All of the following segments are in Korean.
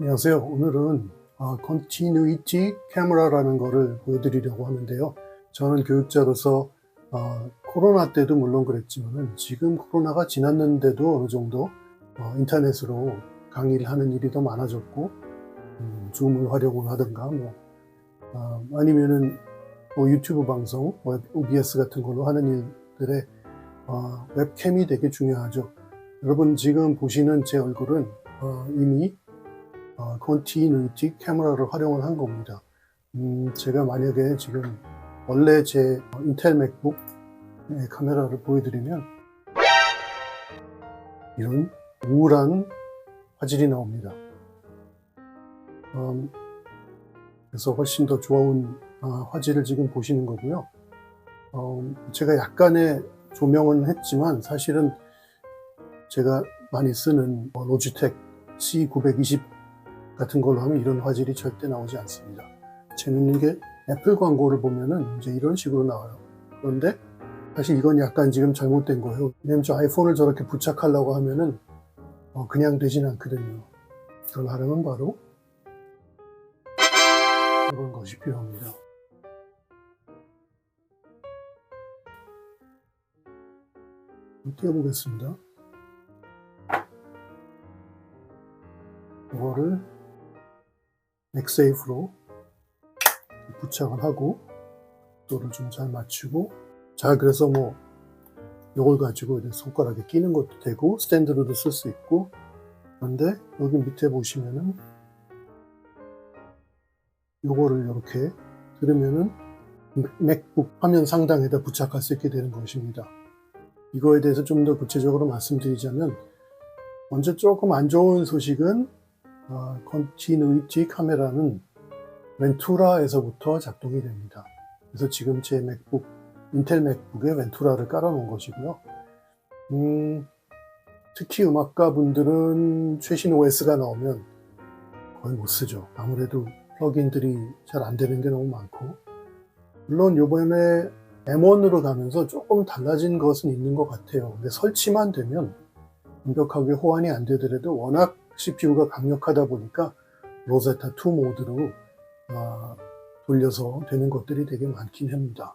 안녕하세요. 오늘은 아, Continuity Camera라는 거를 보여드리려고 하는데요. 저는 교육자로서 어, 코로나 때도 물론 그랬지만 지금 코로나가 지났는데도 어느 정도 어, 인터넷으로 강의를 하는 일이 더 많아졌고 음, 줌을 활용을 하든가 뭐 아, 아니면은 뭐 유튜브 방송, 뭐 OBS 같은 걸로 하는 일들에 어, 웹캠이 되게 중요하죠. 여러분 지금 보시는 제 얼굴은 어, 이미 어, 컨티뉴티 카메라를 활용을 한 겁니다. 음, 제가 만약에 지금 원래 제 인텔 맥북 카메라를 보여드리면 이런 우울한 화질이 나옵니다. 음, 그래서 훨씬 더 좋은 아, 화질을 지금 보시는 거고요. 어, 제가 약간의 조명은 했지만 사실은 제가 많이 쓰는 뭐 로지텍 C920 같은 걸로 하면 이런 화질이 절대 나오지 않습니다. 재밌는 게 애플 광고를 보면은 이제 이런 식으로 나와요. 그런데 사실 이건 약간 지금 잘못된 거예요. 왜냐면 저 아이폰을 저렇게 부착하려고 하면은 어, 그냥 되진 않거든요. 그걸 하려면 바로 이런 것이 필요합니다. 띄워보겠습니다. 이거를 맥세이프로 부착을 하고 또를 좀 잘 맞추고 자 그래서 뭐 이걸 가지고 손가락에 끼는 것도 되고 스탠드로도 쓸 수 있고 그런데 여기 밑에 보시면은 요거를 이렇게 들으면은 맥북 화면 상단에다 부착할 수 있게 되는 것입니다. 이거에 대해서 좀 더 구체적으로 말씀드리자면 먼저 조금 안 좋은 소식은 어, 컨티뉴이티 카메라는 벤투라에서부터 작동이 됩니다. 그래서 지금 제 맥북, 인텔 맥북에 벤투라를 깔아놓은 것이고요. 음, 특히 음악가 분들은 최신 OS가 나오면 거의 못 쓰죠. 아무래도 플러그인들이 잘 안 되는 게 너무 많고. 물론 요번에 M1으로 가면서 조금 달라진 것은 있는 것 같아요. 근데 설치만 되면 완벽하게 호환이 안 되더라도 워낙 CPU가 강력하다 보니까 로제타 2 모드로 어, 돌려서 되는 것들이 되게 많긴 합니다.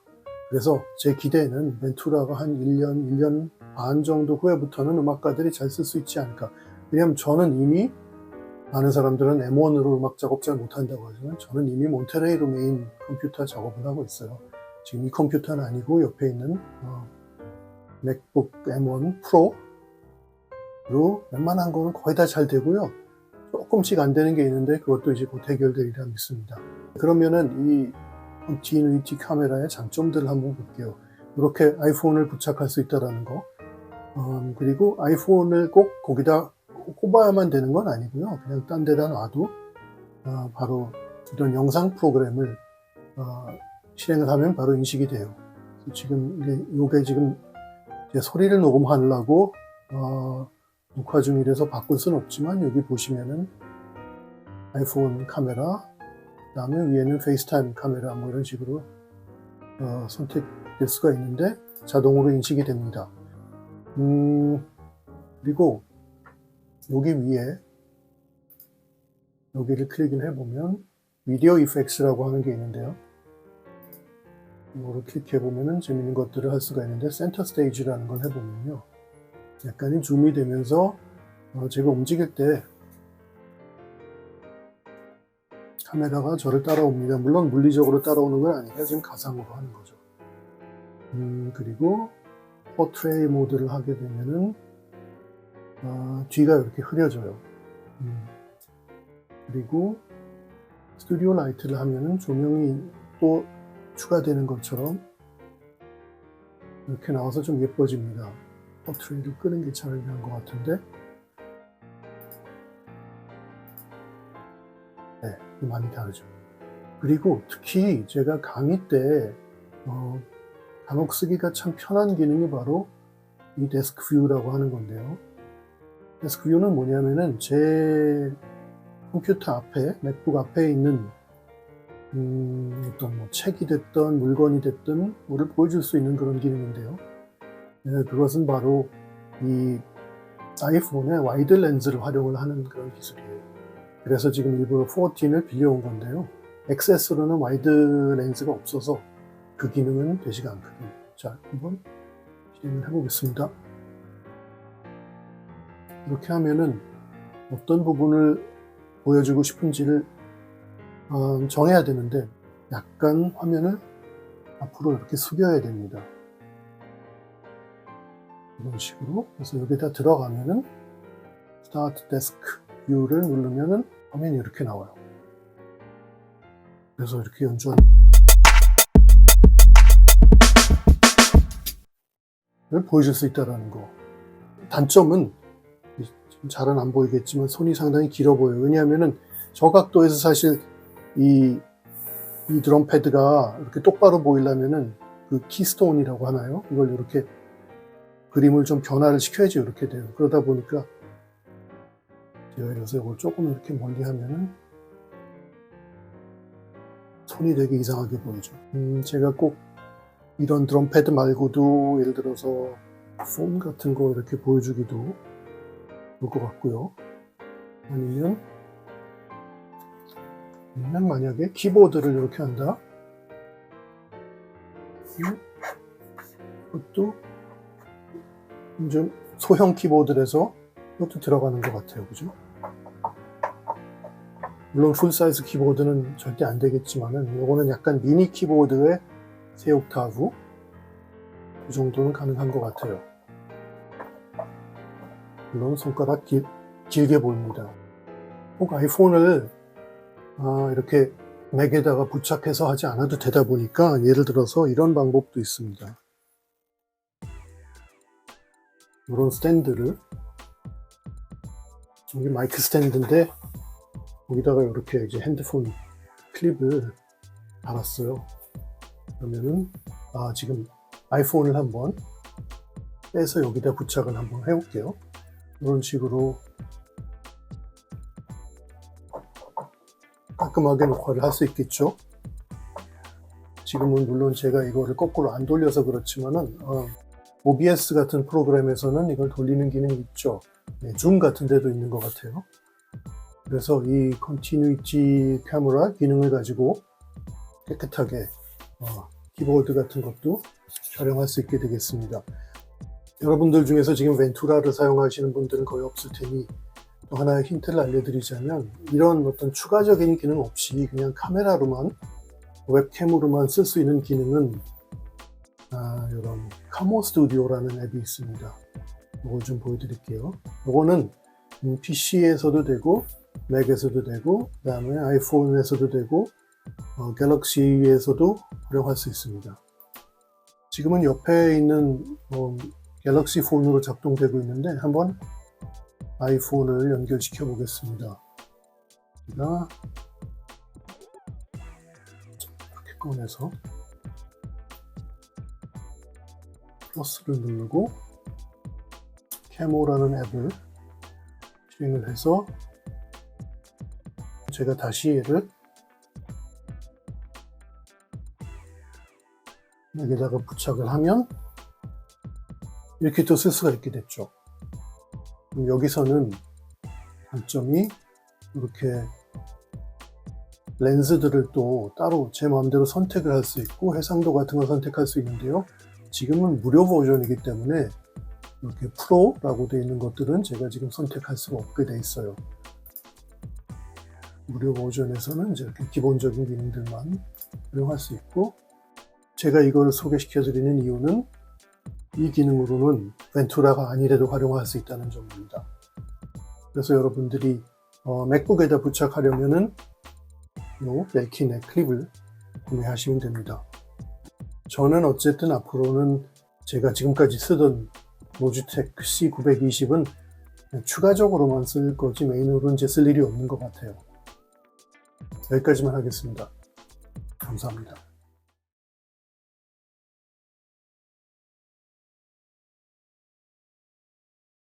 그래서 제 기대는 벤투라가 한 1년, 1년 반 정도 후에부터는 음악가들이 잘 쓸 수 있지 않을까. 왜냐하면 저는 이미 많은 사람들은 M1으로 음악 작업 잘 못한다고 하지만 저는 이미 몬테레이로 메인 컴퓨터 작업을 하고 있어요. 지금 이 컴퓨터는 아니고 옆에 있는 어, 맥북 M1 프로 로 웬만한 거는 거의 다 잘 되고요. 조금씩 안 되는 게 있는데 그것도 이제 곧 해결되리라 믿습니다. 그러면은 이 컨티뉴이티 카메라의 장점들을 한번 볼게요. 이렇게 아이폰을 부착할 수 있다라는 거. 음, 그리고 아이폰을 꼭 거기다 꼽아야만 되는 건 아니고요. 그냥 딴 데다 놔도 어, 바로 이런 영상 프로그램을 어, 실행을 하면 바로 인식이 돼요. 지금 이게 지금 제 소리를 녹음하려고 어, 녹화 중이라서 바꿀 수는 없지만 여기 보시면은 아이폰 카메라 그 다음에 위에는 페이스타임 카메라 뭐 이런 식으로 어, 선택될 수가 있는데 자동으로 인식이 됩니다. 음, 그리고 여기 위에 여기를 클릭을 해보면 비디오 이펙스라고 하는 게 있는데요. 이거를 클릭해 보면은 재밌는 것들을 할 수가 있는데 센터 스테이지라는 걸 해보면요. 약간이 줌이 되면서 어, 제가 움직일 때 카메라가 저를 따라옵니다. 물론 물리적으로 따라오는 건 아니라 지금 가상으로 하는 거죠. 음, 그리고 포트레이 모드를 하게 되면은 어, 뒤가 이렇게 흐려져요. 음, 그리고 스튜디오 라이트를 하면은 조명이 또 추가되는 것처럼 이렇게 나와서 좀 예뻐집니다. 포트레이를 끄는 게 차라리 나은 것 같은데 네, 많이 다르죠. 그리고 특히 제가 강의 때 어, 간혹 쓰기가 참 편한 기능이 바로 이 데스크 뷰라고 하는 건데요. 데스크 뷰는 뭐냐면은 제 컴퓨터 앞에, 맥북 앞에 있는 음, 어떤 뭐 책이 됐던 물건이 됐든 뭐를 보여줄 수 있는 그런 기능인데요. 네, 그것은 바로 이 아이폰의 와이드 렌즈를 활용을 하는 그런 기술이에요. 그래서 지금 일부러 14을 빌려온 건데요. XS로는 와이드 렌즈가 없어서 그 기능은 되지가 않거든요. 자, 한번 실행을 해보겠습니다. 이렇게 하면은 어떤 부분을 보여주고 싶은지를 어, 정해야 되는데 약간 화면을 앞으로 이렇게 숙여야 됩니다. 이런 식으로 그래서 여기다 들어가면은 Start Desk View를 누르면은 화면이 이렇게 나와요. 그래서 이렇게 연주하는 걸 보여줄 수 있다는 거. 단점은 잘은 안 보이겠지만 손이 상당히 길어 보여요. 왜냐하면은 저 각도에서 사실 이, 이 드럼 패드가 이렇게 똑바로 보이려면은 그 키스톤이라고 하나요? 이걸 이렇게 그림을 좀 변화를 시켜야지 이렇게 돼요. 그러다 보니까 예를 들어서 이걸 조금 이렇게 멀리 하면은 손이 되게 이상하게 보이죠. 음, 제가 꼭 이런 드럼 패드 말고도 예를 들어서 폼 같은 거 이렇게 보여주기도 좋을 것 같고요. 아니면 아니면 만약에 키보드를 이렇게 한다. 음, 이것도 좀 소형 키보드라서 이것도 들어가는 것 같아요. 그죠? 물론 풀사이즈 키보드는 절대 안 되겠지만은 이거는 약간 미니 키보드의 세 옥타브 그 정도는 가능한 것 같아요. 물론 손가락 길, 길게 보입니다. 꼭 아이폰을 아, 이렇게 맥에다가 부착해서 하지 않아도 되다 보니까 예를 들어서 이런 방법도 있습니다. 이런 스탠드를 여기 마이크 스탠드인데 여기다가 이렇게 이제 핸드폰 클립을 달았어요. 그러면은 아 지금 아이폰을 한번 빼서 여기다 부착을 한번 해볼게요. 이런 식으로 깔끔하게 녹화를 할 수 있겠죠. 지금은 물론 제가 이거를 거꾸로 안 돌려서 그렇지만은 어, OBS 같은 프로그램에서는 이걸 돌리는 기능이 있죠. 네, 줌 같은 데도 있는 것 같아요. 그래서 이 컨티뉴이티 카메라 기능을 가지고 깨끗하게 어, 키보드 같은 것도 촬영할 수 있게 되겠습니다. 여러분들 중에서 지금 벤투라를 사용하시는 분들은 거의 없을 테니 또 하나의 힌트를 알려드리자면 이런 어떤 추가적인 기능 없이 그냥 카메라로만 웹캠으로만 쓸 수 있는 기능은 아, 이런 카모 스튜디오라는 앱이 있습니다. 이걸 좀 보여드릴게요. 이거는 PC에서도 되고 맥에서도 되고 그 다음에 아이폰에서도 되고 어, 갤럭시에서도 활용할 수 있습니다. 지금은 옆에 있는 어, 갤럭시 폰으로 작동되고 있는데 한번 아이폰을 연결시켜 보겠습니다. 제가 이렇게 꺼내서 플러스를 누르고 캐모라는 앱을 실행을 해서 제가 다시 얘를 여기다가 부착을 하면 이렇게 또 쓸 수가 있게 됐죠. 여기서는 단점이 이렇게 렌즈들을 또 따로 제 마음대로 선택을 할 수 있고 해상도 같은 걸 선택할 수 있는데요. 지금은 무료 버전이기 때문에 이렇게 프로라고 되어 있는 것들은 제가 지금 선택할 수가 없게 되어 있어요. 무료 버전에서는 이제 이렇게 기본적인 기능들만 활용할 수 있고 제가 이걸 소개시켜 드리는 이유는 이 기능으로는 벤투라가 아니래도 활용할 수 있다는 점입니다. 그래서 여러분들이 어, 맥북에다 부착하려면은 이 벨킨의 클립을 구매하시면 됩니다. 저는 어쨌든 앞으로는 제가 지금까지 쓰던 로지텍 C920은 추가적으로만 쓸 거지 메인으로는 이제 쓸 일이 없는 것 같아요. 여기까지만 하겠습니다. 감사합니다.